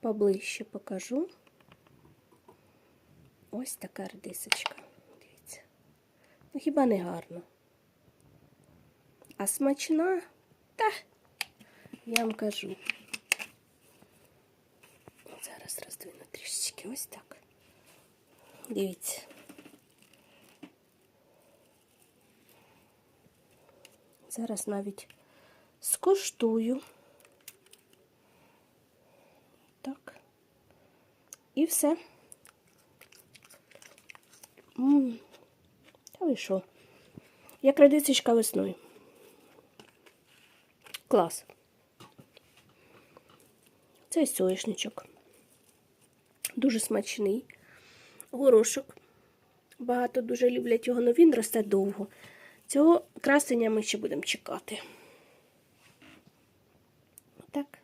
поближче покажу. Ось така редисочка. Дивіться. Ну хіба не гарно? А смачна? Та, я вам кажу. Зараз роздвину трішечки ось так. Дивіться. Зараз навіть скоштую. Так. І все. М. Та ви що? Як радицечка весною. Клас. Це соєшничок. Дуже смачний. Горошок. Багато дуже люблять його, але він росте довго. Цього красення ми ще будемо чекати. Отак.